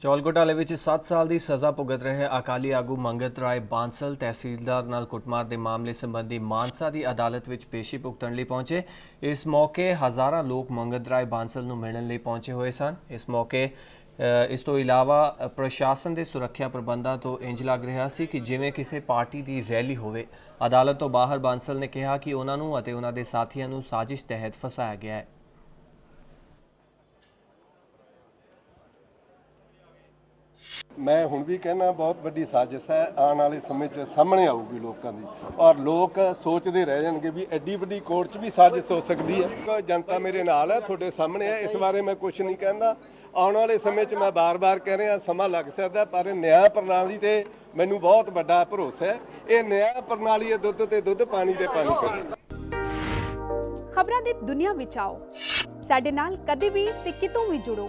ਚੌਲ ਘੁਟਾਲੇ ਵਿੱਚ 7 ਸਾਲ ਦੀ ਸਜ਼ਾ ਭੁਗਤ ਰਹੇ ਅਕਾਲੀ ਆਗੂ ਮੰਗਤ ਰਾਏ ਬਾਂਸਲ ਤਹਿਸੀਲਦਾਰ ਨਾਲ ਕੁੱਟਮਾਰ ਦੇ ਮਾਮਲੇ ਸੰਬੰਧੀ ਮਾਨਸਾ ਦੀ ਅਦਾਲਤ ਵਿੱਚ ਪੇਸ਼ੀ ਭੁਗਤਣ ਲਈ ਪਹੁੰਚੇ। ਇਸ ਮੌਕੇ ਹਜ਼ਾਰਾਂ ਲੋਕ ਮੰਗਤ ਰਾਏ ਬਾਂਸਲ ਨੂੰ ਮਿਲਣ ਲਈ ਪਹੁੰਚੇ ਹੋਏ ਸਨ। ਇਸ ਮੌਕੇ ਇਸ ਤੋਂ ਇਲਾਵਾ ਪ੍ਰਸ਼ਾਸਨ ਦੇ ਸੁਰੱਖਿਆ ਪ੍ਰਬੰਧਾਂ ਤੋਂ ਇੰਜ ਲੱਗ ਰਿਹਾ ਸੀ ਕਿ ਜਿਵੇਂ ਕਿਸੇ ਪਾਰਟੀ ਦੀ ਰੈਲੀ ਹੋਵੇ, ਅਦਾਲਤ ਤੋਂ ਬਾਹਰ ਬਾਂਸਲ ਨੇ ਕਿਹਾ ਕਿ ਉਹਨਾਂ ਨੂੰ ਅਤੇ ਉਹਨਾਂ ਦੇ ਸਾਥੀਆਂ ਨੂੰ ਸਾਜ਼ਿਸ਼ ਤਹਿਤ ਫਸਾਇਆ ਗਿਆ ਹੈ। ਮੈਂ ਹੁਣ ਵੀ ਕਹਿਣਾ ਬਹੁਤ ਵੱਡੀ ਸਾਜ਼ਿਸ਼ ਹੈ, ਆਉਣ ਵਾਲੇ ਸਮੇਂ 'ਚ ਸਾਹਮਣੇ ਆਊਗੀ ਲੋਕਾਂ ਦੀ। ਔਰ ਲੋਕ ਸੋਚਦੇ ਰਹਿ ਜਾਣਗੇ ਵੀ ਐਡੀ ਵੱਡੀ ਕੋਰਟ 'ਚ ਵੀ ਸਾਜ਼ਿਸ਼ ਹੋ ਸਕਦੀ ਹੈ। ਕੋਈ ਜਨਤਾ ਮੇਰੇ ਨਾਲ ਹੈ, ਤੁਹਾਡੇ ਸਾਹਮਣੇ ਹੈ, ਇਸ ਬਾਰੇ ਮੈਂ ਕੁਝ ਨਹੀਂ ਕਹਿੰਦਾ। ਆਉਣ ਵਾਲੇ ਸਮੇਂ 'ਚ ਮੈਂ ਬਾਰ-ਬਾਰ ਕਹਿ ਰਿਹਾ, ਸਮਾਂ ਲੱਗ ਸਕਦਾ, ਪਰ ਨਿਆਂ ਪ੍ਰਣਾਲੀ ਤੇ ਮੈਨੂੰ ਬਹੁਤ ਵੱਡਾ ਭਰੋਸਾ ਹੈ। ਇਹ ਨਿਆਂ ਪ੍ਰਣਾਲੀ ਹੈ, ਦੁੱਧ ਤੇ ਦੁੱਧ, ਪਾਣੀ ਤੇ ਪਾਣੀ ਕਰੇ ਖਬਰਾਂ ਦੀ ਦੁਨੀਆ ਵਿੱਚ ਆਓ। ਸਾਡੇ ਨਾਲ ਕਦੇ ਵੀ ਤੇ ਕਿਤੋਂ ਵੀ ਜੁੜੋ।